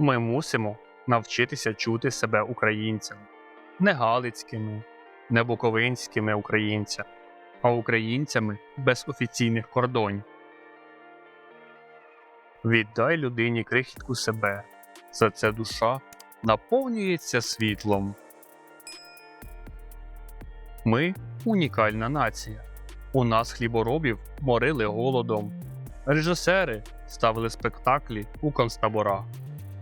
Ми мусимо навчитися чути себе українцями, не галицькими, не буковинськими українцями, а українцями без офіційних кордонів. Віддай людині крихітку себе, за це душа наповнюється світлом. Ми унікальна нація. У нас хліборобів морили голодом, режисери ставили спектаклі у концтаборах,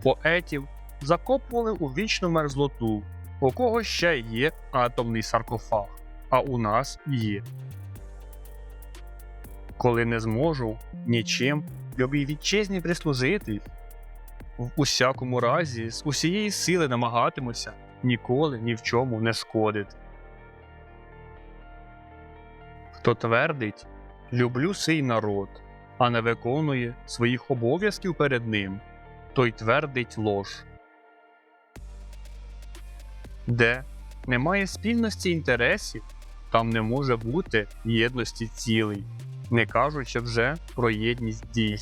поетів закопували у вічну мерзлоту, у кого ще є атомний саркофаг, а у нас є. Коли не зможу нічим любій вітчизні прислужити, в усякому разі з усієї сили намагатимуся ніколи ні в чому не шкодити. Хто твердить люблю сей народ, а не виконує своїх обов'язків перед ним, той твердить лож. Де немає спільності інтересів, там не може бути єдності цілей, не кажучи вже про єдність дій.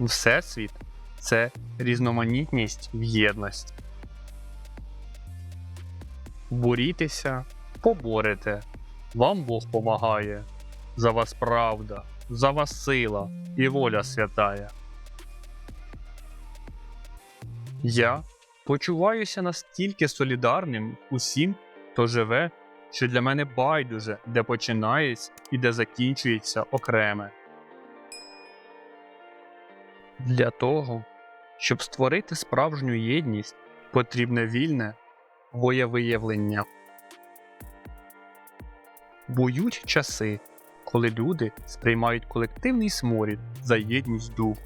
Всесвіт це різноманітність в єдності. Борітеся, поборете, вам Бог помагає. За вас правда, за вас сила і воля святая. Я почуваюся настільки солідарним усім, хто живе, що для мене байдуже, де починається і де закінчується окреме. Для того, щоб створити справжню єдність, потрібне вільне воєвиявлення. Бують часи, коли люди сприймають колективний сморід за єдність дух.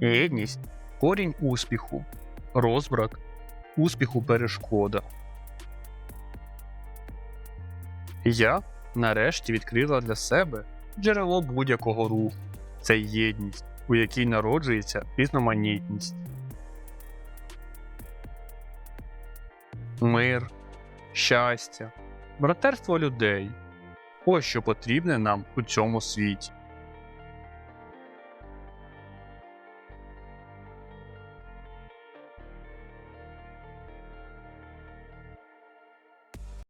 Єдність корінь успіху, розбрат успіху перешкода. Я нарешті відкрила для себе джерело будь-якого руху це єдність, у якій народжується різноманітність. Мир, щастя, братерство людей ось що потрібне нам у цьому світі.